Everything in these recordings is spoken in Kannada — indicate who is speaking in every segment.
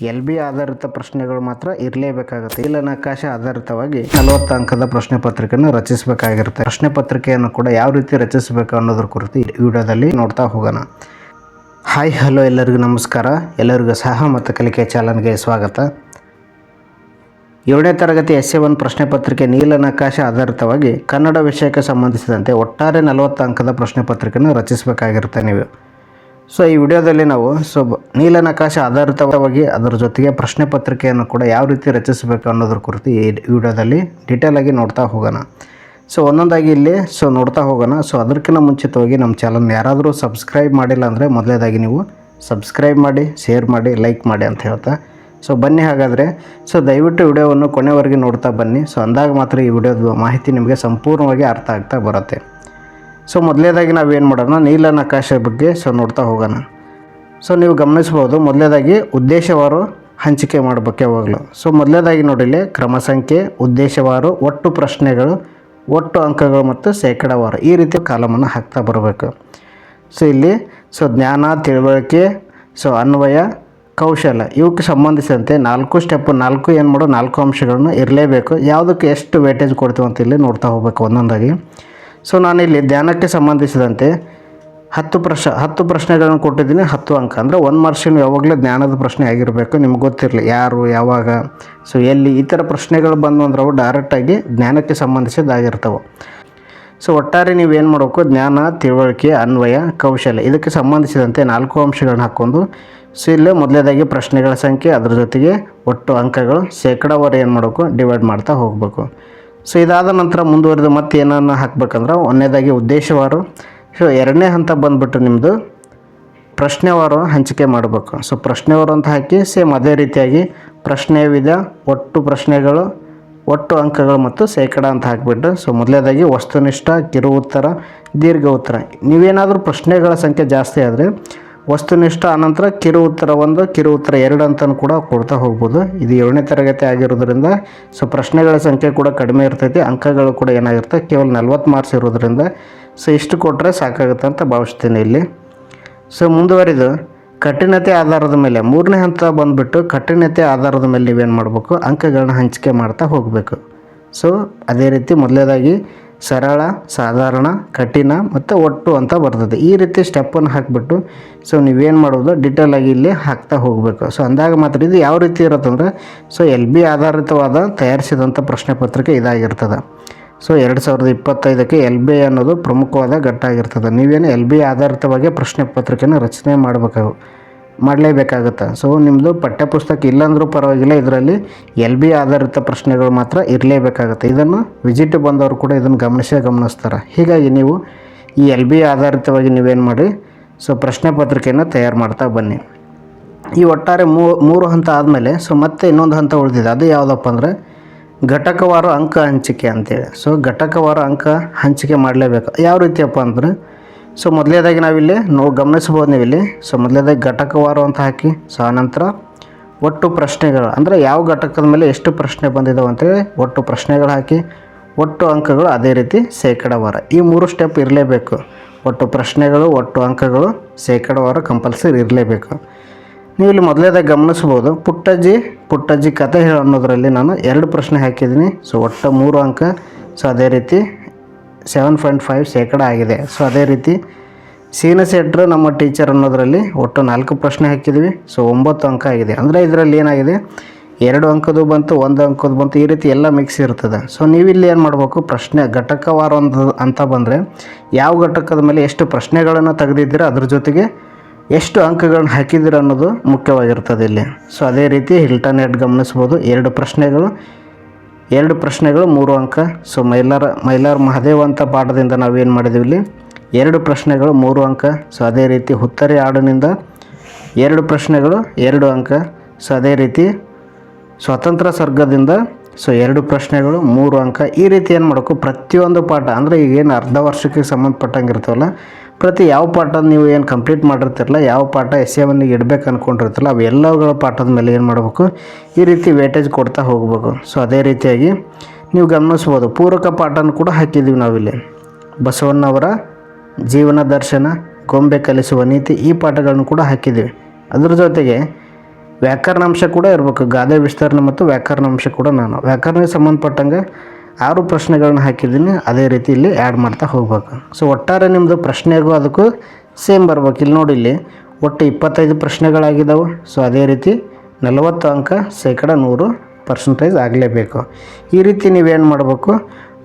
Speaker 1: ಎಲ್ ಬಿ ಆಧಾರಿತ ಪ್ರಶ್ನೆಗಳು ಮಾತ್ರ ಇರಲೇಬೇಕಾಗುತ್ತೆ. ಇಲ್ಲ ನಕಾಶ ಆಧಾರಿತವಾಗಿ ನಲವತ್ತು ಅಂಕದ ಪ್ರಶ್ನೆ ಪತ್ರಿಕೆಯನ್ನು ರಚಿಸಬೇಕಾಗಿರುತ್ತೆ. ಪ್ರಶ್ನೆ ಪತ್ರಿಕೆಯನ್ನು ಕೂಡ ಯಾವ ರೀತಿ ರಚಿಸಬೇಕು ಅನ್ನೋದ್ರ ಕುರಿತು ವಿಡಿಯೋದಲ್ಲಿ ನೋಡ್ತಾ ಹೋಗೋಣ. ಹಾಯ್, ಹಲೋ ಎಲ್ಲರಿಗೂ ನಮಸ್ಕಾರ. ಎಲ್ಲರಿಗೂ ಸಹ ಮತ್ತು ಕಲಿಕೆ ಚಾಲನ್ಗೆ ಸ್ವಾಗತ. ಏಳನೇ ತರಗತಿ ಎಸ್ ಎ ಒನ್ ಪ್ರಶ್ನೆ ಪತ್ರಿಕೆ ನೀಲನಕಾಶ ಆಧಾರಿತವಾಗಿ ಕನ್ನಡ ವಿಷಯಕ್ಕೆ ಸಂಬಂಧಿಸಿದಂತೆ ಒಟ್ಟಾರೆ ನಲವತ್ತು ಅಂಕದ ಪ್ರಶ್ನೆ ಪತ್ರಿಕೆಯನ್ನು ರಚಿಸಬೇಕಾಗಿರುತ್ತೆ ನೀವು. ಸೊ ಈ ವಿಡಿಯೋದಲ್ಲಿ ನಾವು ಸೊ ನೀಲನಕಾಶ ಆಧಾರಿತವಾಗಿ ಅದರ ಜೊತೆಗೆ ಪ್ರಶ್ನೆ ಪತ್ರಿಕೆಯನ್ನು ಕೂಡ ಯಾವ ರೀತಿ ರಚಿಸಬೇಕು ಅನ್ನೋದ್ರ ಕುರಿತು ಈ ವಿಡಿಯೋದಲ್ಲಿ ಡೀಟೇಲ್ ಆಗಿ ನೋಡ್ತಾ ಹೋಗೋಣ. ಸೊ ಒಂದೊಂದಾಗಿ ಇಲ್ಲಿ ಸೊ ನೋಡ್ತಾ ಹೋಗೋಣ. ಸೊ ಅದಕ್ಕಿಂತ ಮುಂಚಿತವಾಗಿ ನಮ್ಮ ಚಾನಲ್ನ ಯಾರಾದರೂ ಸಬ್ಸ್ಕ್ರೈಬ್ ಮಾಡಿಲ್ಲ ಅಂದರೆ ಮೊದಲೇದಾಗಿ ನೀವು ಸಬ್ಸ್ಕ್ರೈಬ್ ಮಾಡಿ ಶೇರ್ ಮಾಡಿ ಲೈಕ್ ಮಾಡಿ ಅಂತ ಹೇಳ್ತಾ. ಸೊ ಬನ್ನಿ ಹಾಗಾದರೆ. ಸೊ ದಯವಿಟ್ಟು ವಿಡಿಯೋವನ್ನು ಕೊನೆವರೆಗೆ ನೋಡ್ತಾ ಬನ್ನಿ. ಸೊ ಅಂದಾಗ ಮಾತ್ರ ಈ ವಿಡಿಯೋದ ಮಾಹಿತಿ ನಿಮಗೆ ಸಂಪೂರ್ಣವಾಗಿ ಅರ್ಥ ಆಗ್ತಾ ಬರುತ್ತೆ. ಸೊ ಮೊದಲೇದಾಗಿ ನಾವೇನು ಮಾಡೋಣ ನೀಲ ಆಕಾಶ ಬಗ್ಗೆ ಸೊ ನೋಡ್ತಾ ಹೋಗೋಣ. ಸೊ ನೀವು ಗಮನಿಸ್ಬೋದು, ಮೊದಲೇದಾಗಿ ಉದ್ದೇಶವಾರು ಹಂಚಿಕೆ ಮಾಡಬೇಕು ಯಾವಾಗಲೂ. ಸೊ ಮೊದಲೇದಾಗಿ ನೋಡಿಲಿ ಕ್ರಮ ಸಂಖ್ಯೆ, ಉದ್ದೇಶವಾರು, ಒಟ್ಟು ಪ್ರಶ್ನೆಗಳು, ಒಟ್ಟು ಅಂಕಗಳು ಮತ್ತು ಶೇಕಡಾವಾರು. ಈ ರೀತಿ ಕಾಲಮನ್ನು ಹಾಕ್ತಾ ಬರಬೇಕು. ಸೊ ಇಲ್ಲಿ ಸೊ ಜ್ಞಾನ, ತಿಳುವಳಿಕೆ ಸೊ ಅನ್ವಯ, ಕೌಶಲ, ಇವಕ್ಕೆ ಸಂಬಂಧಿಸಿದಂತೆ ನಾಲ್ಕು ಸ್ಟೆಪ್ ನಾಲ್ಕು ಏನು ಮಾಡೋ ನಾಲ್ಕು ಅಂಶಗಳನ್ನು ಇರಲೇಬೇಕು. ಯಾವುದಕ್ಕೆ ಎಷ್ಟು ವೇಟೇಜ್ ಕೊಡ್ತೀವಿ ಅಂತ ಇಲ್ಲಿ ನೋಡ್ತಾ ಹೋಗ್ಬೇಕು ಒಂದೊಂದಾಗಿ. ಸೊ ನಾನಿಲ್ಲಿ ಧ್ಯಾನಕ್ಕೆ ಸಂಬಂಧಿಸಿದಂತೆ ಹತ್ತು ಪ್ರಶ್ನೆ ಹತ್ತು ಪ್ರಶ್ನೆಗಳನ್ನು ಕೊಟ್ಟಿದ್ದೀನಿ. ಹತ್ತು ಅಂಕ. ಅಂದರೆ ಒಂದು ಮಾರ್ಕ್ಸಿನ ಯಾವಾಗಲೂ ಜ್ಞಾನದ ಪ್ರಶ್ನೆ ಆಗಿರಬೇಕು. ನಿಮ್ಗೆ ಗೊತ್ತಿರಲಿ ಯಾರು, ಯಾವಾಗ. ಸೊ ಎಲ್ಲಿ ಈ ಥರ ಪ್ರಶ್ನೆಗಳು ಬಂದು ಅಂದ್ರೆ ಅವು ಡೈರೆಕ್ಟಾಗಿ ಜ್ಞಾನಕ್ಕೆ ಸಂಬಂಧಿಸಿದ್ದಾಗಿರ್ತವೆ. ಸೊ ಒಟ್ಟಾರೆ ನೀವೇನು ಮಾಡಬೇಕು? ಜ್ಞಾನ, ತಿಳುವಳಿಕೆ, ಅನ್ವಯ, ಕೌಶಲ್ಯ. ಇದಕ್ಕೆ ಸಂಬಂಧಿಸಿದಂತೆ ನಾಲ್ಕು ಅಂಶಗಳನ್ನ ಹಾಕ್ಕೊಂಡು, ಸೊ ಇಲ್ಲಿ ಮೊದಲೇದಾಗಿ ಪ್ರಶ್ನೆಗಳ ಸಂಖ್ಯೆ, ಅದರ ಜೊತೆಗೆ ಒಟ್ಟು ಅಂಕಗಳು, ಶೇಕಡಾವಾರು ಏನು ಮಾಡಬೇಕು? ಡಿವೈಡ್ ಮಾಡ್ತಾ ಹೋಗಬೇಕು. ಸೊ ಇದಾದ ನಂತರ ಮುಂದುವರೆದು ಮತ್ತೆ ಏನನ್ನು ಹಾಕ್ಬೇಕಂದ್ರೆ ಒಂದನೇದಾಗಿ ಉದ್ದೇಶವಾರು ಸೊ ಎರಡನೇ ಹಂತ ಬಂದ್ಬಿಟ್ಟು ನಿಮ್ಮದು ಪ್ರಶ್ನೆವಾರು ಹಂಚಿಕೆ ಮಾಡಬೇಕು. ಸೊ ಪ್ರಶ್ನೆವಾರು ಅಂತ ಹಾಕಿ ಸೇಮ್ ಅದೇ ರೀತಿಯಾಗಿ ಪ್ರಶ್ನೆ ವಿಧ, ಒಟ್ಟು ಪ್ರಶ್ನೆಗಳು, ಒಟ್ಟು ಅಂಕಗಳು ಮತ್ತು ಶೇಕಡ ಅಂತ ಹಾಕಿಬಿಟ್ಟು. ಸೊ ಮೊದಲೇದಾಗಿ ವಸ್ತುನಿಷ್ಠ, ಕಿರು ಉತ್ತರ, ದೀರ್ಘ ಉತ್ತರ. ನೀವೇನಾದರೂ ಪ್ರಶ್ನೆಗಳ ಸಂಖ್ಯೆ ಜಾಸ್ತಿ ಆದರೆ ವಸ್ತುನಿಷ್ಠ ಅನಂತರ ಕಿರು ಉತ್ತರ ಒಂದು ಕಿರು ಉತ್ತರ ಎರಡು ಅಂತಲೂ ಕೂಡ ಕೊಡ್ತಾ ಹೋಗ್ಬೋದು. ಇದು ಏಳನೇ ತರಗತಿ ಆಗಿರೋದ್ರಿಂದ ಸೊ ಪ್ರಶ್ನೆಗಳ ಸಂಖ್ಯೆ ಕೂಡ ಕಡಿಮೆ ಇರ್ತೈತಿ, ಅಂಕಗಳು ಕೂಡ ಏನಾಗಿರುತ್ತೆ, ಕೇವಲ ನಲ್ವತ್ತು ಮಾರ್ಕ್ಸ್ ಇರೋದ್ರಿಂದ ಸೊ ಇಷ್ಟು ಕೊಟ್ಟರೆ ಸಾಕಾಗುತ್ತೆ ಅಂತ ಭಾವಿಸ್ತೀನಿ ಇಲ್ಲಿ. ಸೊ ಮುಂದುವರಿದು, ಕಠಿಣತೆ ಆಧಾರದ ಮೇಲೆ, ಮೂರನೇ ಹಂತ ಬಂದುಬಿಟ್ಟು ಕಠಿಣತೆ ಆಧಾರದ ಮೇಲೆ ನೀವೇನು ಮಾಡಬೇಕು, ಅಂಕಗಳನ್ನ ಹಂಚಿಕೆ ಮಾಡ್ತಾ ಹೋಗಬೇಕು. ಸೊ ಅದೇ ರೀತಿ ಮೊದಲೇದಾಗಿ ಸರಳ, ಸಾಧಾರಣ, ಕಠಿಣ ಮತ್ತು ಒಟ್ಟು ಅಂತ ಬರ್ತದೆ. ಈ ರೀತಿ ಸ್ಟೆಪ್ಪನ್ನು ಹಾಕಿಬಿಟ್ಟು ಸೊ ನೀವೇನು ಮಾಡೋದು ಡಿಟೇಲಾಗಿ ಇಲ್ಲಿ ಹಾಕ್ತಾ ಹೋಗಬೇಕು. ಸೊ ಅಂದಾಗ ಮಾತ್ರ ಇದು ಯಾವ ರೀತಿ ಇರುತ್ತಂದ್ರೆ ಸೊ ಎಲ್ ಬಿ ಆಧಾರಿತವಾದ ತಯಾರಿಸಿದಂಥ ಪ್ರಶ್ನೆ ಪತ್ರಿಕೆ ಇದಾಗಿರ್ತದೆ. ಸೊ ಎರಡು ಸಾವಿರದ ಇಪ್ಪತ್ತೈದಕ್ಕೆ ಎಲ್ ಬಿ ಅನ್ನೋದು ಪ್ರಮುಖವಾದ ಘಟ್ಟ ಆಗಿರ್ತದೆ. ನೀವೇನು ಎಲ್ ಬಿ ಆಧಾರಿತವಾಗಿ ಪ್ರಶ್ನೆ ಪತ್ರಿಕೆಯನ್ನು ರಚನೆ ಮಾಡಬೇಕಾಗು ಮಾಡಲೇಬೇಕಾಗುತ್ತೆ. ಸೊ ನಿಮ್ಮದು ಪಠ್ಯಪುಸ್ತಕ ಇಲ್ಲಾಂದರೂ ಪರವಾಗಿಲ್ಲ, ಇದರಲ್ಲಿ ಎಲ್ ಬಿ ಆಧಾರಿತ ಪ್ರಶ್ನೆಗಳು ಮಾತ್ರ ಇರಲೇಬೇಕಾಗುತ್ತೆ. ಇದನ್ನು ವಿಜಿಟ್ ಬಂದವರು ಕೂಡ ಇದನ್ನು ಗಮನಿಸೇ ಗಮನಿಸ್ತಾರೆ. ಹೀಗಾಗಿ ನೀವು ಈ ಎಲ್ ಬಿ ಆಧಾರಿತವಾಗಿ ನೀವೇನು ಮಾಡಿ ಸೊ ಪ್ರಶ್ನೆ ಪತ್ರಿಕೆಯನ್ನು ತಯಾರು ಮಾಡ್ತಾ ಬನ್ನಿ. ಈ ಒಟ್ಟಾರೆ ಮೂರು ಹಂತ ಆದಮೇಲೆ ಸೊ ಮತ್ತೆ ಇನ್ನೊಂದು ಹಂತ ಉಳಿದಿದೆ. ಅದು ಯಾವುದಪ್ಪ ಅಂದರೆ ಘಟಕವಾರು ಅಂಕ ಹಂಚಿಕೆ ಅಂತೇಳಿ. ಸೊ ಘಟಕವಾರು ಅಂಕ ಹಂಚಿಕೆ ಮಾಡಲೇಬೇಕು. ಯಾವ ರೀತಿಯಪ್ಪ ಅಂದರೆ ಸೊ ಮೊದಲೇದಾಗಿ ನಾವಿಲ್ಲಿ ನೋ ಗಮನಿಸ್ಬೋದು ನೀವಿಲ್ಲಿ. ಸೊ ಮೊದಲೇದಾಗಿ ಘಟಕವಾರು ಅಂತ ಹಾಕಿ. ಸೊ ಆನಂತರ ಒಟ್ಟು ಪ್ರಶ್ನೆಗಳು, ಅಂದರೆ ಯಾವ ಘಟಕದ ಮೇಲೆ ಎಷ್ಟು ಪ್ರಶ್ನೆ ಬಂದಿದ್ದಾವೆ ಅಂತೇಳಿ ಒಟ್ಟು ಪ್ರಶ್ನೆಗಳು ಹಾಕಿ, ಒಟ್ಟು ಅಂಕಗಳು ಅದೇ ರೀತಿ ಶೇಕಡವಾರ. ಈ ಮೂರು ಸ್ಟೆಪ್ ಇರಲೇಬೇಕು. ಒಟ್ಟು ಪ್ರಶ್ನೆಗಳು, ಒಟ್ಟು ಅಂಕಗಳು ಶೇಕಡಾವಾರ ಕಂಪಲ್ಸರಿ ಇರಲೇಬೇಕು. ನೀವು ಇಲ್ಲಿ ಮೊದಲೇದಾಗಿ ಗಮನಿಸ್ಬೋದು ಪುಟ್ಟಜ್ಜಿ ಪುಟ್ಟಜ್ಜಿ ಕತೆ ಹೇಳು ಅನ್ನೋದರಲ್ಲಿ ನಾನು ಎರಡು ಪ್ರಶ್ನೆ ಹಾಕಿದ್ದೀನಿ. ಸೊ ಒಟ್ಟು ಮೂರು ಅಂಕ. ಸೊ ಅದೇ ರೀತಿ ಸೆವೆನ್ ಪಾಯಿಂಟ್ ಫೈವ್ ಶೇಕಡ ಆಗಿದೆ. ಸೊ ಅದೇ ರೀತಿ ಸೀನ ಸೆಟ್ರು ನಮ್ಮ ಟೀಚರ್ ಅನ್ನೋದರಲ್ಲಿ ಒಟ್ಟು ನಾಲ್ಕು ಪ್ರಶ್ನೆ ಹಾಕಿದ್ವಿ. ಸೊ ಒಂಬತ್ತು ಅಂಕ ಆಗಿದೆ. ಅಂದರೆ ಇದರಲ್ಲಿ ಏನಾಗಿದೆ? ಎರಡು ಅಂಕದ್ದು ಬಂತು, ಒಂದು ಅಂಕದ ಬಂತು, ಈ ರೀತಿ ಎಲ್ಲ ಮಿಕ್ಸ್ ಇರ್ತದೆ. ಸೊ ನೀವಿಲ್ಲಿ ಏನು ಮಾಡಬೇಕು? ಪ್ರಶ್ನೆ ಘಟಕವಾರ ಒಂದು ಅಂತ ಬಂದರೆ ಯಾವ ಘಟಕದ ಮೇಲೆ ಎಷ್ಟು ಪ್ರಶ್ನೆಗಳನ್ನು ತೆಗೆದಿದ್ದೀರ, ಅದ್ರ ಜೊತೆಗೆ ಎಷ್ಟು ಅಂಕಗಳನ್ನ ಹಾಕಿದ್ದೀರ ಅನ್ನೋದು ಮುಖ್ಯವಾಗಿರ್ತದೆ ಇಲ್ಲಿ. ಸೊ ಅದೇ ರೀತಿ ಹಿಲ್ಟನ್ ಎಡ್ ಗಮನಿಸ್ಬೋದು. ಎರಡು ಪ್ರಶ್ನೆಗಳು. ಎರಡು ಪ್ರಶ್ನೆಗಳು, ಮೂರು ಅಂಕ. ಸೊ ಮೈಲಾರ ಮೈಲಾರ ಮಹದೇವ ಅಂತ ಪಾಠದಿಂದ ನಾವೇನು ಮಾಡಿದ್ದೀವಿ ಇಲ್ಲಿ? ಎರಡು ಪ್ರಶ್ನೆಗಳು, ಮೂರು ಅಂಕ. ಸೊ ಅದೇ ರೀತಿ ಹುತ್ತರಿ ಹಾಡಿನಿಂದ ಎರಡು ಪ್ರಶ್ನೆಗಳು, ಎರಡು ಅಂಕ. ಸೊ ಅದೇ ರೀತಿ ಸ್ವತಂತ್ರ ಸರ್ಗದಿಂದ ಸೊ ಎರಡು ಪ್ರಶ್ನೆಗಳು, ಮೂರು ಅಂಕ. ಈ ರೀತಿ ಏನು ಮಾಡಬೇಕು? ಪ್ರತಿಯೊಂದು ಪಾಠ, ಅಂದರೆ ಈಗೇನು ಅರ್ಧ ವರ್ಷಕ್ಕೆ ಸಂಬಂಧಪಟ್ಟಂಗೆ ಇರ್ತಾವಲ್ಲ ಪ್ರತಿ ಯಾವ ಪಾಠ ನೀವು ಏನು ಕಂಪ್ಲೀಟ್ ಮಾಡಿರ್ತಿರಲ್ಲ, ಯಾವ ಪಾಠ ಎಸ್ ಎ ಒನ್ಗೆ ಇಡಬೇಕು ಅಂದ್ಕೊಂಡಿರ್ತಿರಲ್ಲ ಅವೆಲ್ಲವುಗಳ ಪಾಠದ ಮೇಲೆ ಏನು ಮಾಡಬೇಕು? ಈ ರೀತಿ ವೇಟೇಜ್ ಕೊಡ್ತಾ ಹೋಗಬೇಕು. ಸೊ ಅದೇ ರೀತಿಯಾಗಿ ನೀವು ಗಮನಿಸ್ಬೋದು, ಪೂರಕ ಪಾಠನ ಕೂಡ ಹಾಕಿದ್ದೀವಿ ನಾವಿಲ್ಲಿ. ಬಸವಣ್ಣವರ ಜೀವನ ದರ್ಶನ, ಗೊಂಬೆ ಕಲಿಸುವ ನೀತಿ, ಈ ಪಾಠಗಳನ್ನು ಕೂಡ ಹಾಕಿದ್ದೀವಿ ಅದರ ಜೊತೆಗೆ ವ್ಯಾಕರಣಾಂಶ ಕೂಡ ಇರಬೇಕು. ಗಾದೆ ವಿಸ್ತರಣೆ ಮತ್ತು ವ್ಯಾಕರಣಾಂಶ ಕೂಡ ನಾನು. ವ್ಯಾಕರಣಕ್ಕೆ ಸಂಬಂಧಪಟ್ಟಂಗೆ ಆರು ಪ್ರಶ್ನೆಗಳನ್ನ ಹಾಕಿದ್ದೀನಿ, ಅದೇ ರೀತಿ ಇಲ್ಲಿ ಆ್ಯಡ್ ಮಾಡ್ತಾ ಹೋಗ್ಬೇಕು. ಸೊ ಒಟ್ಟಾರೆ ನಿಮ್ಮದು ಪ್ರಶ್ನೆಗೂ ಅದಕ್ಕೂ ಸೇಮ್ ಬರ್ಬೇಕು. ಇಲ್ಲಿ ನೋಡಿ ಇಲ್ಲಿ, ಒಟ್ಟು ಇಪ್ಪತ್ತೈದು ಪ್ರಶ್ನೆಗಳಾಗಿದ್ದಾವೆ ಸೊ ಅದೇ ರೀತಿ ನಲವತ್ತು ಅಂಕ ಶೇಕಡ ನೂರು ಪರ್ಸೆಂಟೇಜ್ ಆಗಲೇಬೇಕು. ಈ ರೀತಿ ನೀವೇನು ಮಾಡಬೇಕು?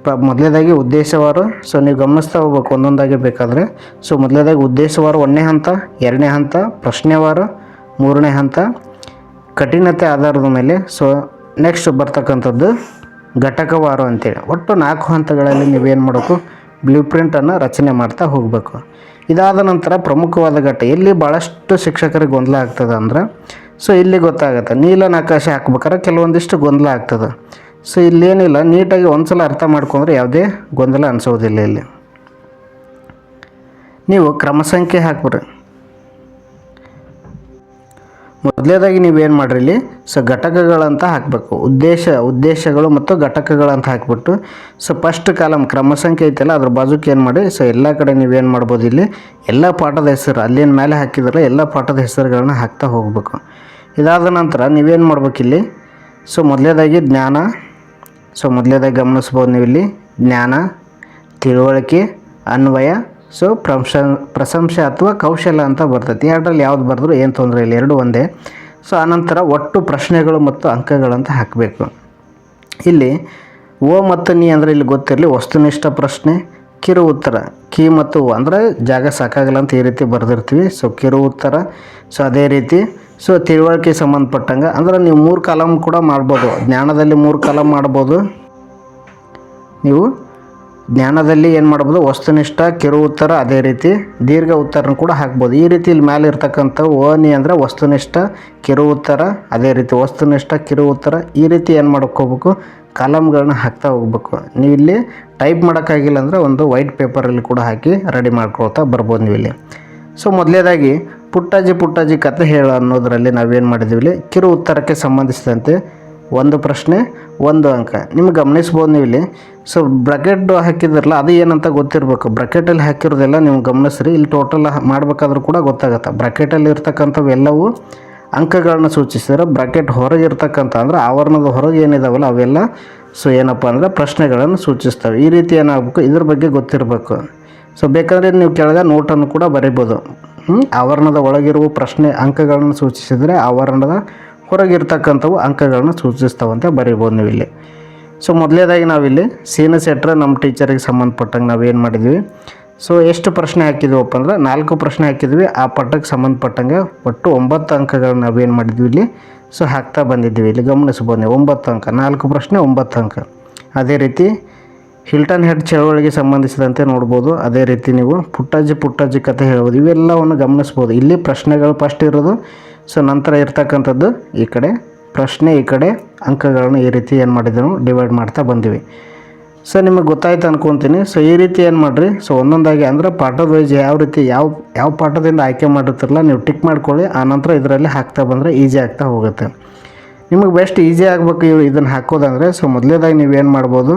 Speaker 1: ಪ್ರ ಮೊದಲೇದಾಗಿ ಉದ್ದೇಶವಾರು ಸೊ ನೀವು ಗಮನಿಸ್ತಾ ಹೋಗ್ಬೇಕು ಒಂದೊಂದಾಗಿ ಬೇಕಾದರೆ. ಸೊ ಮೊದಲೇದಾಗಿ ಉದ್ದೇಶವಾರು ಒಂದನೇ ಹಂತ, ಎರಡನೇ ಹಂತ ಪ್ರಶ್ನೆವಾರು ಮೂರನೇ ಹಂತ, ಕಠಿಣತೆ ಆಧಾರದ ಮೇಲೆ. ಸೊ ನೆಕ್ಸ್ಟ್ ಬರ್ತಕ್ಕಂಥದ್ದು ಘಟಕವಾರು ಅಂತೇಳಿ. ಒಟ್ಟು ನಾಲ್ಕು ಹಂತಗಳಲ್ಲಿ ನೀವೇನು ಮಾಡಬೇಕು? ಬ್ಲೂ ಪ್ರಿಂಟನ್ನು ರಚನೆ ಮಾಡ್ತಾ ಹೋಗಬೇಕು. ಇದಾದ ನಂತರ ಪ್ರಮುಖವಾದ ಘಟ್ಟ ಇಲ್ಲಿ ಭಾಳಷ್ಟು ಶಿಕ್ಷಕರಿಗೆ ಗೊಂದಲ ಆಗ್ತದೆ ಅಂದ್ರೆ ಸೊ ಇಲ್ಲಿ ಗೊತ್ತಾಗುತ್ತೆ. ನೀಲ ನಕಾಶೆ ಹಾಕ್ಬೇಕಾದ್ರೆ ಕೆಲವೊಂದಿಷ್ಟು ಗೊಂದಲ ಆಗ್ತದೆ. ಸೊ ಇಲ್ಲೇನಿಲ್ಲ, ನೀಟಾಗಿ ಒಂದ್ಸಲ ಅರ್ಥ ಮಾಡ್ಕೊಂಡ್ರೆ ಯಾವುದೇ ಗೊಂದಲ ಅನಿಸೋದಿಲ್ಲ ಇಲ್ಲಿ. ನೀವು ಕ್ರಮ ಸಂಖ್ಯೆ ಹಾಕ್ಬಿಡ್ರಿ. ಮೊದಲೇದಾಗಿ ನೀವೇನು ಮಾಡ್ರಿ ಇಲ್ಲಿ? ಸೊ, ಘಟಕಗಳಂತ ಹಾಕಬೇಕು. ಉದ್ದೇಶ, ಉದ್ದೇಶಗಳು ಮತ್ತು ಘಟಕಗಳಂತ ಹಾಕಿಬಿಟ್ಟು, ಸೊ ಫಸ್ಟ್ ಕಾಲಮ್ ಕ್ರಮ ಸಂಖ್ಯೆ ಐತಲ್ಲ, ಅದ್ರ ಬಾಜುಕ್ಕೆ ಏನು ಮಾಡಿ ಸೊ, ಎಲ್ಲ ಕಡೆ ನೀವೇನು ಮಾಡ್ಬೋದು ಇಲ್ಲಿ? ಎಲ್ಲ ಪಾಠದ ಹೆಸರು, ಅಲ್ಲಿನ ಮೇಲೆ ಹಾಕಿದ್ರೆ ಎಲ್ಲ ಪಾಠದ ಹೆಸರುಗಳನ್ನ ಹಾಕ್ತಾ ಹೋಗಬೇಕು. ಇದಾದ ನಂತರ ನೀವೇನು ಮಾಡ್ಬೇಕಿಲ್ಲಿ ಸೊ, ಮೊದಲೇದಾಗಿ ಜ್ಞಾನ. ಸೊ, ಮೊದಲೇದಾಗಿ ಗಮನಿಸ್ಬೋದು ನೀವು ಇಲ್ಲಿ ಜ್ಞಾನ, ತಿಳುವಳಿಕೆ, ಅನ್ವಯ ಸೊ ಪ್ರಶಂ ಪ್ರಶಂಸೆ ಅಥವಾ ಕೌಶಲ ಅಂತ ಬರ್ತೈತಿ ಎರಡರಲ್ಲಿ ಯಾವ್ದು ಬರೆದ್ರು ಏನು ತೊಂದರೆ ಇಲ್ಲ ಎರಡು ಒಂದೇ ಸೊ ಆನಂತರ ಒಟ್ಟು ಪ್ರಶ್ನೆಗಳು ಮತ್ತು ಅಂಕಗಳಂತ ಹಾಕಬೇಕು ಇಲ್ಲಿ ಓ ಮತ್ತು ನೀ ಅಂದರೆ ಇಲ್ಲಿ ಗೊತ್ತಿರಲಿ ವಸ್ತುನಿಷ್ಠ ಪ್ರಶ್ನೆ ಕಿರು ಉತ್ತರ ಕಿ ಮತ್ತು ಓ ಅಂದರೆ ಜಾಗ ಸಾಕಾಗಲ್ಲ ಅಂತ ಈ ರೀತಿ ಬರೆದಿರ್ತೀವಿ ಸೊ ಕಿರು ಉತ್ತರ ಸೊ ಅದೇ ರೀತಿ ಸೊ ತಿಳುವಳಿಕೆ ಸಂಬಂಧಪಟ್ಟಂಗೆ ಅಂದ್ರೆ ನೀವು ಮೂರು ಕಾಲಮ್ ಕೂಡ ಮಾಡ್ಬೋದು ಜ್ಞಾನದಲ್ಲಿ ಮೂರು ಕಾಲಮ್ ಮಾಡ್ಬೋದು ನೀವು ಜ್ಞಾನದಲ್ಲಿ ಏನು ಮಾಡ್ಬೋದು? ವಸ್ತುನಿಷ್ಠ, ಕಿರು ಉತ್ತರ, ಅದೇ ರೀತಿ ದೀರ್ಘ ಉತ್ತರನ ಕೂಡ ಹಾಕ್ಬೋದು. ಈ ರೀತಿ ಇಲ್ಲಿ ಮೇಲೆ ಇರ್ತಕ್ಕಂಥ ಓನಿ ಅಂದರೆ ವಸ್ತುನಿಷ್ಠ, ಕಿರು ಉತ್ತರ, ಅದೇ ರೀತಿ ವಸ್ತುನಿಷ್ಠ, ಕಿರು ಉತ್ತರ. ಈ ರೀತಿ ಏನು ಮಾಡ್ಕೋಬೇಕು ಕಾಲಮ್ಗಳನ್ನ ಹಾಕ್ತಾ ಹೋಗ್ಬೇಕು. ನೀವು ಇಲ್ಲಿ ಟೈಪ್ ಮಾಡೋಕ್ಕಾಗಿಲ್ಲ ಅಂದರೆ ಒಂದು ವೈಟ್ ಪೇಪರಲ್ಲಿ ಕೂಡ ಹಾಕಿ ರೆಡಿ ಮಾಡ್ಕೊಳ್ತಾ ಬರ್ಬೋದು ನೀವು ಇಲ್ಲಿ. ಸೊ, ಮೊದಲೇದಾಗಿ ಪುಟ್ಟಾಜಿ ಪುಟ್ಟಾಜಿ ಕತೆ ಹೇಳು ಅನ್ನೋದರಲ್ಲಿ ನಾವೇನು ಮಾಡಿದ್ದೀವಿ ಇಲ್ಲಿ? ಕಿರು ಉತ್ತರಕ್ಕೆ ಸಂಬಂಧಿಸಿದಂತೆ ಒಂದು ಪ್ರಶ್ನೆ, ಒಂದು ಅಂಕ. ನಿಮ್ಗೆ ಗಮನಿಸ್ಬೋದು ನೀವು ಇಲ್ಲಿ ಸೊ ಬ್ರಕೆಟ್ ಹಾಕಿದ್ರಲ್ಲ, ಅದು ಏನಂತ ಗೊತ್ತಿರಬೇಕು. ಬ್ರಕೆಟಲ್ಲಿ ಹಾಕಿರೋದೆಲ್ಲ ನೀವು ಗಮನಿಸ್ರಿ. ಇಲ್ಲಿ ಟೋಟಲ್ ಮಾಡಬೇಕಾದ್ರೂ ಕೂಡ ಗೊತ್ತಾಗುತ್ತೆ. ಬ್ರಕೆಟಲ್ಲಿ ಇರ್ತಕ್ಕಂಥವೆಲ್ಲವೂ ಅಂಕಗಳನ್ನ ಸೂಚಿಸಿದ್ರೆ ಬ್ರಾಕೆಟ್ ಹೊರಗೆ ಇರ್ತಕ್ಕಂಥ ಅಂದ್ರೆ ಆವರಣದ ಹೊರಗೆ ಏನಿದಾವಲ್ಲ, ಅವೆಲ್ಲ ಸೊ ಏನಪ್ಪ ಅಂದರೆ ಪ್ರಶ್ನೆಗಳನ್ನು ಸೂಚಿಸ್ತವೆ. ಈ ರೀತಿ ಏನಾಗಬೇಕು? ಇದ್ರ ಬಗ್ಗೆ ಗೊತ್ತಿರಬೇಕು. ಸೊ ಬೇಕಾದರೆ ನೀವು ಕೆಳಗೆ ನೋಟನ್ನು ಕೂಡ ಬರಿಬೋದು? ಆವರಣದ ಒಳಗಿರುವ ಪ್ರಶ್ನೆ ಅಂಕಗಳನ್ನು ಸೂಚಿಸಿದರೆ, ಆವರಣದ ಹೊರಗಿರ್ತಕ್ಕಂಥವು ಅಂಕಗಳನ್ನು ಸೂಚಿಸ್ತಾವಂತ ಬರೀಬೋದು ನೀವು ಇಲ್ಲಿ ಸೊ ಮೊದಲೇದಾಗಿ ನಾವಿಲ್ಲಿ ಸೀನ ಸೆಟ್ರ ನಮ್ಮ ಟೀಚರಿಗೆ ಸಂಬಂಧಪಟ್ಟಂಗೆ ನಾವೇನು ಮಾಡಿದ್ವಿ? ಸೊ ಎಷ್ಟು ಪ್ರಶ್ನೆ ಹಾಕಿದ್ವಪ್ಪ ಅಂದ್ರೆ ನಾಲ್ಕು ಪ್ರಶ್ನೆ ಹಾಕಿದ್ವಿ. ಆ ಪಟ್ಟಕ್ಕೆ ಸಂಬಂಧಪಟ್ಟಂಗೆ ಒಟ್ಟು ಒಂಬತ್ತು ಅಂಕಗಳನ್ನ ನಾವೇನು ಮಾಡಿದ್ವಿ ಇಲ್ಲಿ? ಸೊ ಹಾಕ್ತಾ ಬಂದಿದ್ವಿ ಇಲ್ಲಿ. ಗಮನಿಸ್ಬೋದು ಒಂಬತ್ತು ಅಂಕ. ನಾಲ್ಕು ಪ್ರಶ್ನೆ, ಒಂಬತ್ತು ಅಂಕ. ಅದೇ ರೀತಿ ಹಿಲ್ಟನ್ ಹೆಡ್ ಚಳವಳಿಗೆ ಸಂಬಂಧಿಸಿದಂತೆ ನೋಡ್ಬೋದು. ಅದೇ ರೀತಿ ನೀವು ಪುಟ್ಟಜ್ಜಿ ಪುಟ್ಟಜ್ಜಿ ಕತೆ ಹೇಳ್ಬೋದು. ಇವೆಲ್ಲವನ್ನು ಗಮನಿಸ್ಬೋದು ಇಲ್ಲಿ ಪ್ರಶ್ನೆಗಳು ಫಸ್ಟ್ ಇರೋದು ಸೊ ನಂತರ ಇರ್ತಕ್ಕಂಥದ್ದು ಈ ಕಡೆ. ಪ್ರಶ್ನೆ ಈ ಕಡೆ. ಅಂಕಗಳನ್ನು ಈ ರೀತಿ ಏನು ಮಾಡಿದ್ರು? ಡಿವೈಡ್ ಮಾಡ್ತಾ ಬಂದಿವಿ. ಸೊ ನಿಮಗೆ ಗೊತ್ತಾಯ್ತು ಅನ್ಕೊತೀನಿ. ಸೊ ಈ ರೀತಿ ಏನು ಮಾಡಿರಿ? ಸೊ ಒಂದೊಂದಾಗಿ ಅಂದರೆ ಪಾಠದ ವೈಸ್ ಯಾವ ರೀತಿ ಯಾವ ಯಾವ ಪಾಠದಿಂದ ಆಯ್ಕೆ ಮಾಡಿರ್ತಿರಲ್ಲ, ನೀವು ಟಿಕ್ ಮಾಡ್ಕೊಳ್ಳಿ. ಆನಂತರ ಇದರಲ್ಲಿ ಹಾಕ್ತಾ ಬಂದರೆ ಈಸಿ ಆಗ್ತಾ ಹೋಗುತ್ತೆ. ನಿಮಗೆ ಬೆಸ್ಟ್ ಈಸಿ ಆಗಬೇಕು ಇವ್ ಇದನ್ನು ಹಾಕೋದಂದರೆ. ಸೊ ಮೊದಲೇದಾಗಿ ನೀವೇನು ಮಾಡ್ಬೋದು?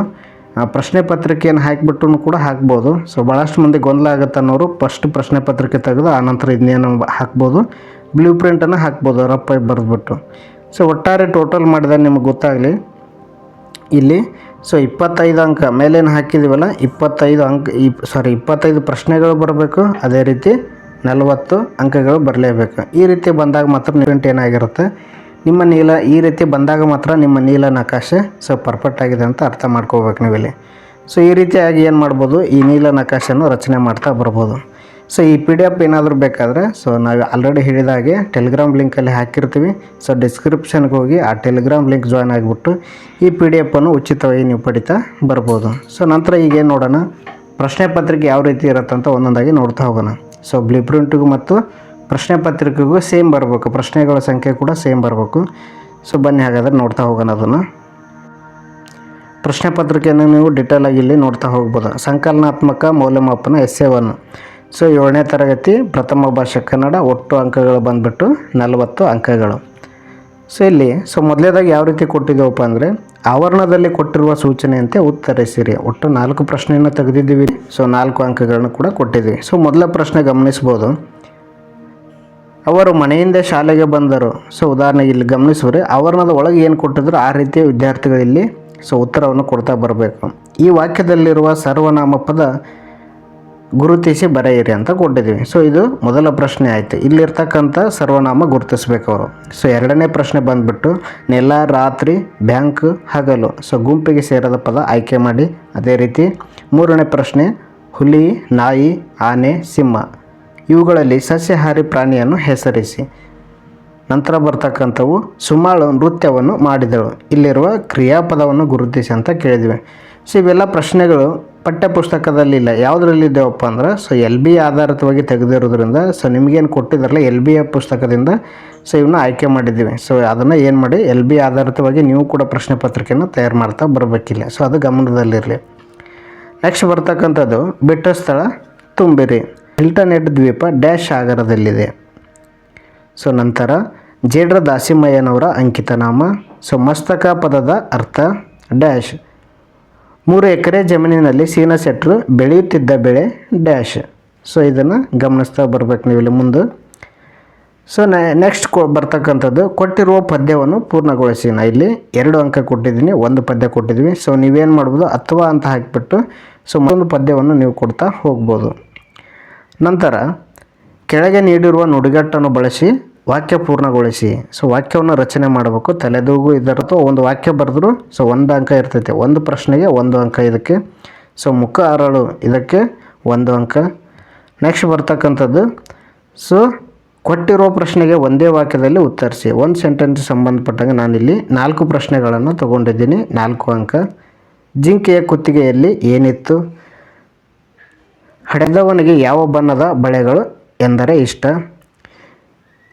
Speaker 1: ಆ, ಪ್ರಶ್ನೆ ಪತ್ರಿಕೆಯನ್ನು ಹಾಕಿಬಿಟ್ಟು ಕೂಡ ಹಾಕ್ಬೋದು. ಸೊ ಭಾಳಷ್ಟು ಮಂದಿ ಗೊಂದಲ ಆಗುತ್ತೆ ಅನ್ನೋರು ಫಸ್ಟ್ ಪ್ರಶ್ನೆ ಪತ್ರಿಕೆ ತೆಗೆದು ಆನಂತರ ಇದನ್ನೇನು ಹಾಕ್ಬೋದು? ಬ್ಲೂ ಪ್ರಿಂಟನ್ನು ಹಾಕ್ಬೋದು ರಪ್ಪ ಬರೆದ್ಬಿಟ್ಟು. ಸೊ ಒಟ್ಟಾರೆ ಟೋಟಲ್ ಮಾಡಿದಾಗ ನಿಮಗೆ ಗೊತ್ತಾಗಲಿ. ಇಲ್ಲಿ ಸೊ ಇಪ್ಪತ್ತೈದು ಅಂಕ, ಮೇಲೇನು ಹಾಕಿದ್ದೀವಲ್ಲ ಇಪ್ಪತ್ತೈದು ಅಂಕ ಇಪ್ ಸಾರಿ ಇಪ್ಪತ್ತೈದು ಪ್ರಶ್ನೆಗಳು ಬರಬೇಕು, ಅದೇ ರೀತಿ ನಲವತ್ತು ಅಂಕಗಳು ಬರಲೇಬೇಕು. ಈ ರೀತಿ ಬಂದಾಗ ಮಾತ್ರ ಪ್ರಿಂಟ್ ಏನಾಗಿರುತ್ತೆ? ನಿಮ್ಮ ನೀಲ, ಈ ರೀತಿ ಬಂದಾಗ ಮಾತ್ರ ನಿಮ್ಮ ನೀಲ ನಕಾಶೆ ಸೊ ಪರ್ಫೆಕ್ಟ್ ಆಗಿದೆ ಅಂತ ಅರ್ಥ ಮಾಡ್ಕೋಬೇಕು ನೀವಿಲ್ಲಿ. ಸೊ ಈ ರೀತಿಯಾಗಿ ಏನು ಮಾಡ್ಬೋದು? ಈ ನೀಲ ನಕಾಶೆಯನ್ನು ರಚನೆ ಮಾಡ್ತಾ ಬರ್ಬೋದು. ಸೊ ಈ ಪಿ ಡಿ ಎಫ್ ಏನಾದರೂ ಬೇಕಾದರೆ ಸೊ ನಾವು ಆಲ್ರೆಡಿ ಹೇಳಿದ ಹಾಗೆ ಟೆಲಿಗ್ರಾಮ್ ಲಿಂಕಲ್ಲಿ ಹಾಕಿರ್ತೀವಿ. ಸೊ ಡಿಸ್ಕ್ರಿಪ್ಷನ್ಗೆ ಹೋಗಿ ಆ ಟೆಲಿಗ್ರಾಮ್ ಲಿಂಕ್ ಜಾಯ್ನ್ ಆಗಿಬಿಟ್ಟು ಈ ಪಿ ಡಿ ಎಫನ್ನು ಉಚಿತವಾಗಿ ನೀವು ಪಡಿತಾ ಬರ್ಬೋದು. ಸೊ ನಂತರ ಈಗ ಏನು ನೋಡೋಣ? ಪ್ರಶ್ನೆ ಪತ್ರಿಕೆ ಯಾವ ರೀತಿ ಇರುತ್ತಂತ ಒಂದೊಂದಾಗಿ ನೋಡ್ತಾ ಹೋಗೋಣ. ಸೊ ಬ್ಲೂ ಪ್ರಿಂಟಿಗೂ ಮತ್ತು ಪ್ರಶ್ನೆ ಪತ್ರಿಕೆಗೂ ಸೇಮ್ ಬರಬೇಕು. ಪ್ರಶ್ನೆಗಳ ಸಂಖ್ಯೆ ಕೂಡ ಸೇಮ್ ಬರಬೇಕು. ಸೊ ಬನ್ನಿ ಹಾಗಾದ್ರೆ ನೋಡ್ತಾ ಹೋಗೋಣ ಅದನ್ನು. ಪ್ರಶ್ನೆ ಪತ್ರಿಕೆಯನ್ನು ನೀವು ಡಿಟೇಲಾಗಿ ಇಲ್ಲಿ ನೋಡ್ತಾ ಹೋಗ್ಬೋದು. ಸಂಕಲನಾತ್ಮಕ ಮೌಲ್ಯಮಾಪನ ಎಸ್ ಎ ಒನ್ ಸೊ ಏಳನೇ ತರಗತಿ ಪ್ರಥಮ ಭಾಷೆ ಕನ್ನಡ ಒಟ್ಟು ಅಂಕಗಳು ಬಂದ್ಬಿಟ್ಟು ನಲವತ್ತು ಅಂಕಗಳು. ಸೊ ಇಲ್ಲಿ, ಸೊ ಮೊದಲೇದಾಗಿ ಯಾವ ರೀತಿ ಕೊಟ್ಟಿದ್ದೇವಪ್ಪ ಅಂದರೆ, ಆವರಣದಲ್ಲಿ ಕೊಟ್ಟಿರುವ ಸೂಚನೆಯಂತೆ ಉತ್ತರಿಸಿರಿ. ಒಟ್ಟು ನಾಲ್ಕು ಪ್ರಶ್ನೆಯನ್ನು ತೆಗೆದಿದ್ದೀವಿ. ಸೊ ನಾಲ್ಕು ಅಂಕಗಳನ್ನು ಕೂಡ ಕೊಟ್ಟಿದ್ದೀವಿ. ಸೊ ಮೊದಲ ಪ್ರಶ್ನೆ ಗಮನಿಸ್ಬೋದು. ಅವರು ಮನೆಯಿಂದ ಶಾಲೆಗೆ ಬಂದರು. ಸೊ ಉದಾಹರಣೆಗೆ ಇಲ್ಲಿ ಗಮನಿಸಿದ್ರೆ, ಆವರಣದ ಒಳಗೆ ಏನು ಕೊಟ್ಟಿದ್ರು ಆ ರೀತಿಯ ವಿದ್ಯಾರ್ಥಿಗಳಿಲ್ಲಿ ಸೊ ಉತ್ತರವನ್ನು ಕೊಡ್ತಾ ಬರಬೇಕು. ಈ ವಾಕ್ಯದಲ್ಲಿರುವ ಸರ್ವನಾಮ ಪದ ಗುರುತಿಸಿ ಬರೆಯಿರಿ ಅಂತ ಕೊಟ್ಟಿದ್ದೀವಿ. ಸೊ ಇದು ಮೊದಲ ಪ್ರಶ್ನೆ ಆಯಿತು. ಇಲ್ಲಿರ್ತಕ್ಕಂಥ ಸರ್ವನಾಮ ಗುರುತಿಸ್ಬೇಕು ಅವರು. ಸೊ ಎರಡನೇ ಪ್ರಶ್ನೆ ಬಂದ್ಬಿಟ್ಟು, ನೆಲ, ರಾತ್ರಿ, ಬ್ಯಾಂಕ್, ಹಗಲು. ಸೊ ಗುಂಪಿಗೆ ಸೇರದ ಪದ ಆಯ್ಕೆ ಮಾಡಿ. ಅದೇ ರೀತಿ, ಮೂರನೇ ಪ್ರಶ್ನೆ, ಹುಲಿ, ನಾಯಿ, ಆನೆ, ಸಿಂಹ. ಇವುಗಳಲ್ಲಿ ಸಸ್ಯಾಹಾರಿ ಪ್ರಾಣಿಯನ್ನು ಹೆಸರಿಸಿ. ನಂತರ ಬರ್ತಕ್ಕಂಥವು ಸುಮಾಳು ನೃತ್ಯವನ್ನು ಮಾಡಿದಳು. ಇಲ್ಲಿರುವ ಕ್ರಿಯಾಪದವನ್ನು ಗುರುತಿಸಿ ಅಂತ ಕೇಳಿದ್ವಿ. ಸೊ ಇವೆಲ್ಲ ಪ್ರಶ್ನೆಗಳು ಪಠ್ಯಪುಸ್ತಕದಲ್ಲಿಲ್ಲ. ಯಾವುದರಲ್ಲಿದ್ದೇವಪ್ಪ ಅಂದ್ರೆ ಸೊ ಎಲ್ ಬಿ ಆಧಾರಿತವಾಗಿ ತೆಗೆದಿರೋದ್ರಿಂದ ಸೊ ನಿಮಗೇನು ಕೊಟ್ಟಿದ್ದಾರಲ್ಲ ಎಲ್ ಬಿ ಎ ಪುಸ್ತಕದಿಂದ ಸೊ ಇವನ್ನ ಆಯ್ಕೆ ಮಾಡಿದ್ದೀವಿ. ಸೊ ಅದನ್ನು ಏನು ಮಾಡಿ ಎಲ್ ಬಿ ಆಧಾರಿತವಾಗಿ ನೀವು ಕೂಡ ಪ್ರಶ್ನೆ ಪತ್ರಿಕೆಯನ್ನು ತಯಾರು ಮಾಡ್ತಾ ಬರಬೇಕಿಲ್ಲ. ಸೊ ಅದು ಗಮನದಲ್ಲಿರಲಿ. ನೆಕ್ಸ್ಟ್ ಬರ್ತಕ್ಕಂಥದ್ದು, ಬಿಟ್ಟ ಸ್ಥಳ, ತುಂಬಿರಿ. ಹಿಲ್ಟನ್ ದ್ವೀಪ ಡ್ಯಾಶ್ ಆಗರದಲ್ಲಿದೆ ಸೊ ನಂತರ, ಜೇಡ್ರ ದಾಸಿಮಯ್ಯನವರ ಅಂಕಿತನಾಮ. ಸೊ ಮಸ್ತಕ ಪದದ ಅರ್ಥ ಡ್ಯಾಶ್ ಮೂರು ಎಕರೆ ಜಮೀನಿನಲ್ಲಿ ಸೀನ ಸೆಟ್ರು ಬೆಳೆಯುತ್ತಿದ್ದ ಬೆಳೆ ಡ್ಯಾಶ್. ಸೊ ಇದನ್ನು ಗಮನಿಸ್ತಾ ಬರ್ಬೇಕು ನೀವು ಇಲ್ಲಿ ಮುಂದೆ ಸೊ ನೆಕ್ಸ್ಟ್ ಕೊ, ಬರ್ತಕ್ಕಂಥದ್ದು, ಕೊಟ್ಟಿರುವ ಪದ್ಯವನ್ನು ಪೂರ್ಣಗೊಳಿಸಿ. ನಾ ಇಲ್ಲಿ ಎರಡು ಅಂಕ ಕೊಟ್ಟಿದ್ದೀನಿ, ಒಂದು ಪದ್ಯ ಕೊಟ್ಟಿದ್ವಿ ಸೊ ನೀವೇನು ಮಾಡ್ಬೋದು, ಅಥವಾ ಅಂತ ಹಾಕಿಬಿಟ್ಟು ಸೊ ಮತ್ತೊಂದು ಪದ್ಯವನ್ನು ನೀವು ಕೊಡ್ತಾ ಹೋಗ್ಬೋದು. ನಂತರ, ಕೆಳಗೆ ನೀಡಿರುವ ನುಡಿಗಟ್ಟನ್ನು ಬಳಸಿ ವಾಕ್ಯ ಪೂರ್ಣಗೊಳಿಸಿ. ಸೊ ವಾಕ್ಯವನ್ನು ರಚನೆ ಮಾಡಬೇಕು. ತಲೆದೂಗು ಇದರತ್ತು ಒಂದು ವಾಕ್ಯ ಬರೆದ್ರು ಸೊ ಒಂದು ಅಂಕ ಇರ್ತೈತೆ. ಒಂದು ಪ್ರಶ್ನೆಗೆ ಒಂದು ಅಂಕ ಇದಕ್ಕೆ. ಸೊ ಮುಖ ಅರಳು, ಇದಕ್ಕೆ ಒಂದು ಅಂಕ. ನೆಕ್ಸ್ಟ್ ಬರ್ತಕ್ಕಂಥದ್ದು ಸೊ ಕೊಟ್ಟಿರೋ ಪ್ರಶ್ನೆಗೆ ಒಂದೇ ವಾಕ್ಯದಲ್ಲಿ ಉತ್ತರಿಸಿ. ಒಂದು ಸೆಂಟೆನ್ಸ್ ಸಂಬಂಧಪಟ್ಟಂಗೆ ನಾನಿಲ್ಲಿ ನಾಲ್ಕು ಪ್ರಶ್ನೆಗಳನ್ನು ತಗೊಂಡಿದ್ದೀನಿ. ನಾಲ್ಕು ಅಂಕ. ಜಿಂಕೆಯ ಕುತ್ತಿಗೆಯಲ್ಲಿ ಏನಿತ್ತು? ಹಡೆದವನಿಗೆ ಯಾವ ಬಣ್ಣದ ಬಳೆಗಳು ಎಂದರೆ ಇಷ್ಟ?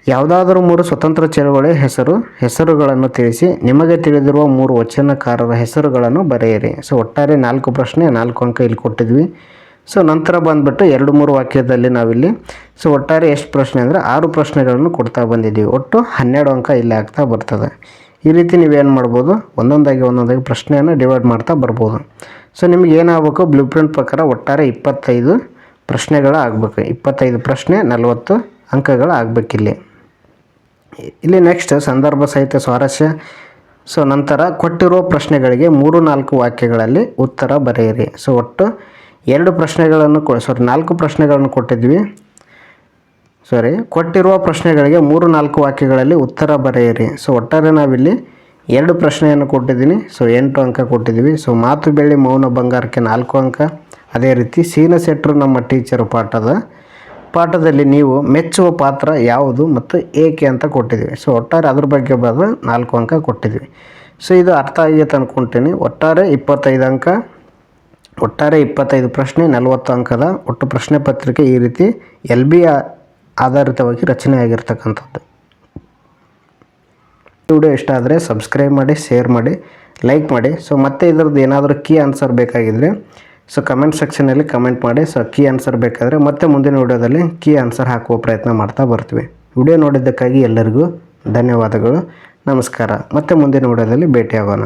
Speaker 1: ಯಾವುದಾದರೂ ಮೂರು ಸ್ವತಂತ್ರ ಚಳವಳಿ ಹೆಸರು, ಹೆಸರುಗಳನ್ನು ತಿಳಿಸಿ. ನಿಮಗೆ ತಿಳಿದಿರುವ ಮೂರು ವಚನಕಾರರ ಹೆಸರುಗಳನ್ನು ಬರೆಯಿರಿ. ಸೊ, ಒಟ್ಟಾರೆ ನಾಲ್ಕು ಪ್ರಶ್ನೆ, ನಾಲ್ಕು ಅಂಕ ಇಲ್ಲಿ ಕೊಟ್ಟಿದ್ವಿ. ಸೊ, ನಂತರ ಬಂದ್ಬಿಟ್ಟು ಎರಡು ಮೂರು ವಾಕ್ಯದಲ್ಲಿ ನಾವಿಲ್ಲಿ. ಸೊ, ಒಟ್ಟಾರೆ ಎಷ್ಟು ಪ್ರಶ್ನೆ ಅಂದರೆ ಆರು ಪ್ರಶ್ನೆಗಳನ್ನು ಕೊಡ್ತಾ ಬಂದಿದ್ದೀವಿ. ಒಟ್ಟು ಹನ್ನೆರಡು ಅಂಕ ಇಲ್ಲಿ ಆಗ್ತಾ ಬರ್ತದೆ. ಈ ರೀತಿ ನೀವೇನು ಮಾಡ್ಬೋದು? ಒಂದೊಂದಾಗಿ ಒಂದೊಂದಾಗಿ ಪ್ರಶ್ನೆಯನ್ನು ಡಿವೈಡ್ ಮಾಡ್ತಾ ಬರ್ಬೋದು. ಸೊ, ನಿಮ್ಗೆ ಏನಾಗಬೇಕು? ಬ್ಲೂ ಪ್ರಿಂಟ್ ಪ್ರಕಾರ ಒಟ್ಟಾರೆ ಇಪ್ಪತ್ತೈದು ಪ್ರಶ್ನೆಗಳು ಆಗಬೇಕು ಇಪ್ಪತ್ತೈದು ಪ್ರಶ್ನೆ, ನಲವತ್ತು ಅಂಕಗಳು ಆಗಬೇಕಿಲ್ಲಿ ಇಲ್ಲಿ ನೆಕ್ಸ್ಟ್ ಸಂದರ್ಭ ಸಹಿತ ಸ್ವಾರಸ್ಯ. ಸೊ ನಂತರ ಕೊಟ್ಟಿರುವ ಪ್ರಶ್ನೆಗಳಿಗೆ ಮೂರು ನಾಲ್ಕು ವಾಕ್ಯಗಳಲ್ಲಿ ಉತ್ತರ ಬರೆಯಿರಿ. ಸೊ ಒಟ್ಟು ಎರಡು ಪ್ರಶ್ನೆಗಳನ್ನು ಕೊ ಸಾರಿ ನಾಲ್ಕು ಪ್ರಶ್ನೆಗಳನ್ನು ಕೊಟ್ಟಿದ್ವಿ. ಸಾರಿ ಕೊಟ್ಟಿರುವ ಪ್ರಶ್ನೆಗಳಿಗೆ ಮೂರು ನಾಲ್ಕು ವಾಕ್ಯಗಳಲ್ಲಿ ಉತ್ತರ ಬರೆಯಿರಿ. ಸೊ ಒಟ್ಟಾರೆ ನಾವಿಲ್ಲಿ ಎರಡು ಪ್ರಶ್ನೆಯನ್ನು ಕೊಟ್ಟಿದ್ದೀನಿ. ಸೊ ಎಂಟು ಅಂಕ ಕೊಟ್ಟಿದ್ದೀವಿ. ಸೊ ಮಾತು ಬೆಳ್ಳಿ ಮೌನ ಬಂಗಾರಕ್ಕೆ ನಾಲ್ಕು ಅಂಕ. ಅದೇ ರೀತಿ ಸೀನ ಸೆಟ್ರು ನಮ್ಮ ಟೀಚರು ಪಾಠದ ಪಾಠದಲ್ಲಿ ನೀವು ಮೆಚ್ಚುವ ಪಾತ್ರ ಯಾವುದು ಮತ್ತು ಏಕೆ ಅಂತ ಕೊಟ್ಟಿದ್ದೀವಿ. ಸೊ ಒಟ್ಟಾರೆ ಅದ್ರ ಬಗ್ಗೆ ಬರೆದು ನಾಲ್ಕು ಅಂಕ ಕೊಟ್ಟಿದ್ದೀವಿ. ಸೊ ಇದು ಅರ್ಥ ಆಗೈತೆ ಅಂದ್ಕೊತೀನಿ ಒಟ್ಟಾರೆ ಇಪ್ಪತ್ತೈದು ಅಂಕ, ಒಟ್ಟಾರೆ ಇಪ್ಪತ್ತೈದು ಪ್ರಶ್ನೆ, ನಲವತ್ತು ಅಂಕದ ಒಟ್ಟು ಪ್ರಶ್ನೆ ಪತ್ರಿಕೆ ಈ ರೀತಿ ಎಲ್ ಬಿ ಆಧಾರಿತವಾಗಿ ರಚನೆ ಆಗಿರ್ತಕ್ಕಂಥದ್ದು ವಿಡಿಯೋ ಇಷ್ಟ ಆದರೆ ಸಬ್ಸ್ಕ್ರೈಬ್ ಮಾಡಿ, ಶೇರ್ ಮಾಡಿ, ಲೈಕ್ ಮಾಡಿ. ಸೊ ಮತ್ತೆ ಇದರದ್ದು ಏನಾದರೂ ಕೀ ಆನ್ಸರ್ ಬೇಕಾಗಿದ್ದರೆ ಸೊ ಕಮೆಂಟ್ ಸೆಕ್ಷನಲ್ಲಿ ಕಮೆಂಟ್ ಮಾಡಿ. ಸೊ ಕೀ ಆನ್ಸರ್ ಬೇಕಾದರೆ ಮತ್ತೆ ಮುಂದಿನ ವಿಡಿಯೋದಲ್ಲಿ ಕೀ ಆನ್ಸರ್ ಹಾಕುವ ಪ್ರಯತ್ನ ಮಾಡ್ತಾ ಬರ್ತೀವಿ. ವಿಡಿಯೋ ನೋಡಿದ್ದಕ್ಕಾಗಿ ಎಲ್ಲರಿಗೂ ಧನ್ಯವಾದಗಳು. ನಮಸ್ಕಾರ. ಮತ್ತೆ ಮುಂದಿನ ವಿಡಿಯೋದಲ್ಲಿ ಭೇಟಿಯಾಗೋಣ.